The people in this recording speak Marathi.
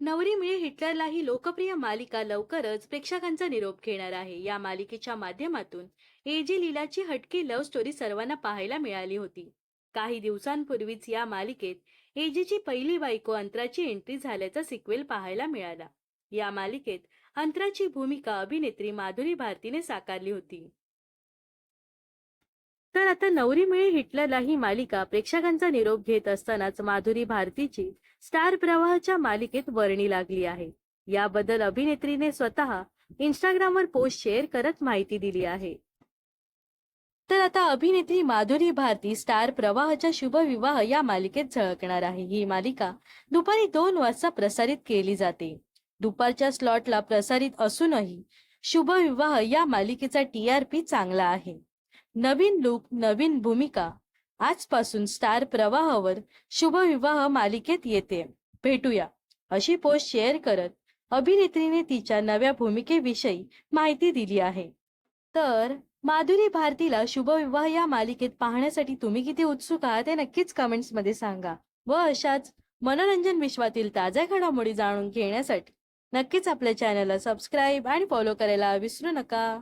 नवरी मिळे हिटलरला ही लोकप्रिय मालिका लवकरच प्रेक्षकांचा निरोप घेणार आहे. या मालिकेच्या माध्यमातून एजी लीलाची हटकी लव्ह स्टोरी सर्वांना पाहायला मिळाली होती. काही दिवसांपूर्वीच या मालिकेत एजीची पहिली बायको अंतराची एंट्री झाल्याचा सिक्वेल पाहायला मिळाला. या मालिकेत अंतराची भूमिका अभिनेत्री माधुरी भारतीने साकारली होती. तर आता नवरी मिळे हिटलरला ही मालिका प्रेक्षकांचा निरोप घेत असतानाच माधुरी भारतीची स्टार प्रवाहाच्या मालिकेत वर्णी लागली आहे. याबद्दल अभिनेत्रीने स्वतः इंस्टाग्रामवर पोस्ट शेअर करत माहिती दिली आहे. तर आता अभिनेत्री माधुरी भारती स्टार प्रवाहाच्या शुभविवाह या मालिकेत झळकणार आहे. ही मालिका दुपारी दोन वाजता प्रसारित केली जाते. दुपारच्या स्लॉटला प्रसारित असूनही शुभविवाह या मालिकेचा टी आर पी चांगला आहे. नवीन लुक नवीन भूमिका. आजपासून स्टार प्रवाहावर शुभविवाह मालिकेत येते. भेटूया. अशी पोस्ट शेअर करत अभिनेत्रीने तिच्या नव्या भूमिकेविषयी माहिती दिली आहे. तर माधुरी भारतीला शुभविवाह या मालिकेत पाहण्यासाठी तुम्ही किती उत्सुक आहात हे नक्कीच कमेंट्समध्ये सांगा. व अशाच मनोरंजन विश्वातील ताज्या घडामोडी जाणून घेण्यासाठी नक्कीच आपल्या चॅनलला सबस्क्राईब आणि फॉलो करायला विसरू नका.